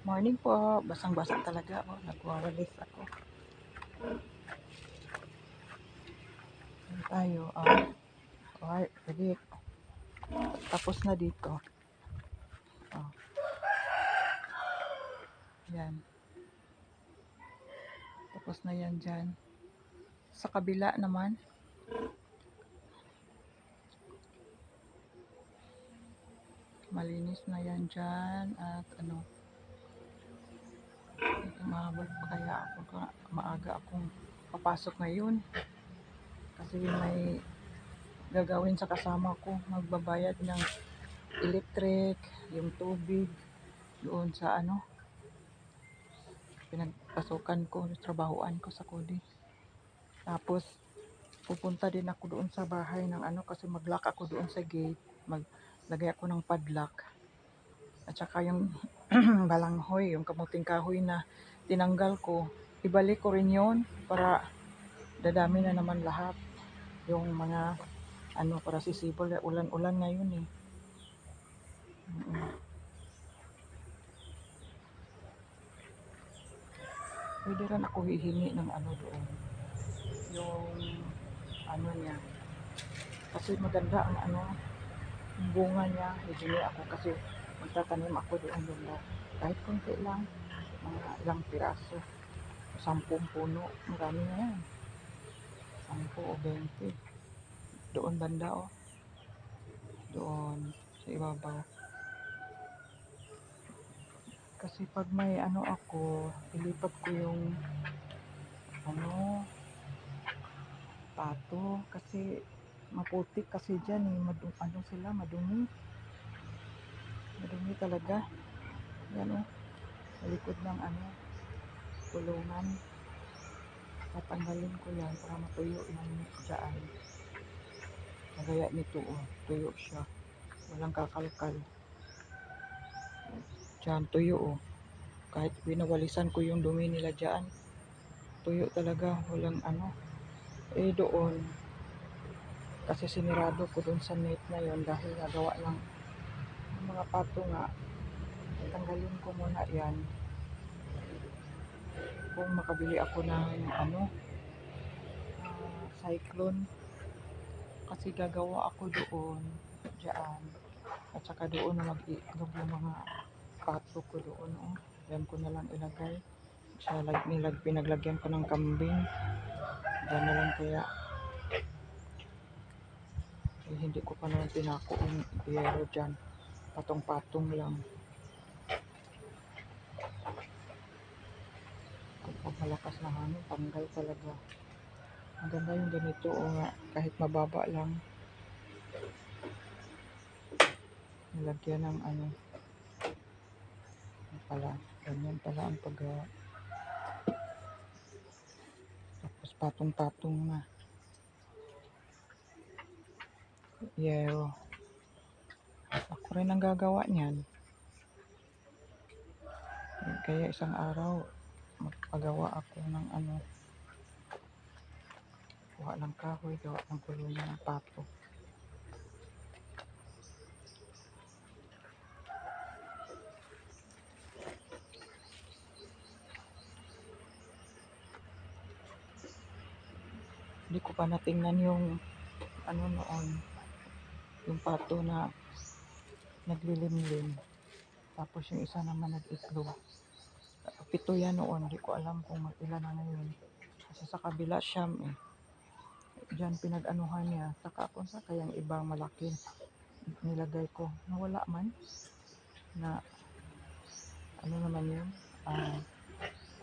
Morning po. Basang-basa talaga ako. Nagwawalis ako. Ayan tayo. Ah. Okay, ready. Tapos na dito. Oh. Yan. Tapos na yan dyan. Sa kabila naman. Malinis na yan dyan. At ano. Pa kaya ako. Maaga akong papasok ngayon. Kasi may gagawin sa kasama ko. Magbabayad ng electric, yung tubig, doon sa ano, pinagpasukan ko, trabahoan ko sa Kodi. Tapos, pupunta din ako doon sa bahay ng ano, kasi mag-lock ako doon sa gate. Maglagay ako ng padlock. At saka yung balanghoy, yung kamuting kahoy na tinanggal ko, ibalik ko rin yun para dadami na naman lahat. Yung mga ano, para sisibol, ulan-ulan ngayon eh. Pwede rin ako hihingi ng ano doon. Yung ano niya. Kasi maganda ang ano, bunga niya. Hihingi ako kasi magtatanim ako doon banda. Kahit konti lang. Mga ilang piraso. Sampung puno. Marami na yan. Sampu o 20. Doon banda oh. Doon sa ibabaw. Kasi pag may ano ako, ilipat ko yung ano, pato. Kasi maputik kasi dyan eh. Madu ano sila, madumi. Madumi talaga. Yan oh. Sa likod ng ano, kulungan. Tatanggalin ko yan para matuyo yung dyan. Kagaya nito oh. Tuyo siya. Walang kakalkal. Diyan, tuyo oh. Kahit pinawalisan ko yung dumi nila dyan. Tuyo talaga. Walang ano. Eh doon. Kasi sinirado ko doon sa net na yon dahil nagawa ng mga pato nga. Tanggalin ko muna yan. Kung makabili ako ng ano, ah, cyclone. Kasi gagawa ako doon. Diyan. At saka doon na mag-iitlog yung mga pato ko doon. Oh. Yan ko na lang ilagay. Sa lag, nilag, pinaglagyan ko ng kambing. Yan na lang kaya. Eh, hindi ko pa naman pinako yung biyero dyan. Patong-patong lang. Malakas na hangin, tanggal talaga. Maganda yung ganito o nga, kahit mababa lang. Nilagyan ng ano. Pala, ganyan pala ang paggawa. Tapos patong-patong na. Yero. Ako rin ang gagawa niyan. Kaya isang araw, magpagawa ako ng ano, kuha ng kahoy, gawa ng kulungan ng pato. Hindi ko pa natingnan yung ano noon, yung pato na naglilimlim. Tapos yung isa naman nag-itlog. Pito yan noon, hindi ko alam kung ilan na ngayon. Kasi sa kabila siyam eh. Diyan pinag-anuhan niya. Saka kung sa kayang ibang malaki nilagay ko. Nawala man. Na ano naman yun? Ah,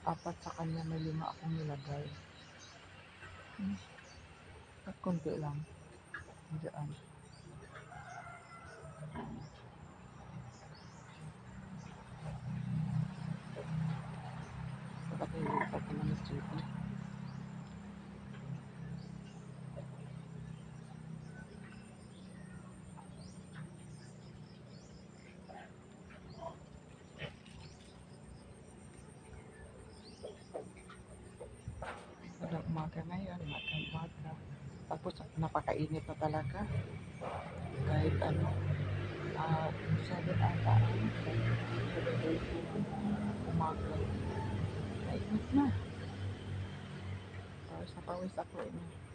apat sa kanya may lima akong nilagay. Hmm. At konti lang. Diyan. Wala umaga ngayon, umaga umaga. Tapos napakainit na talaga. Kahit ano, uh, 7 ata. ang- Nainit na.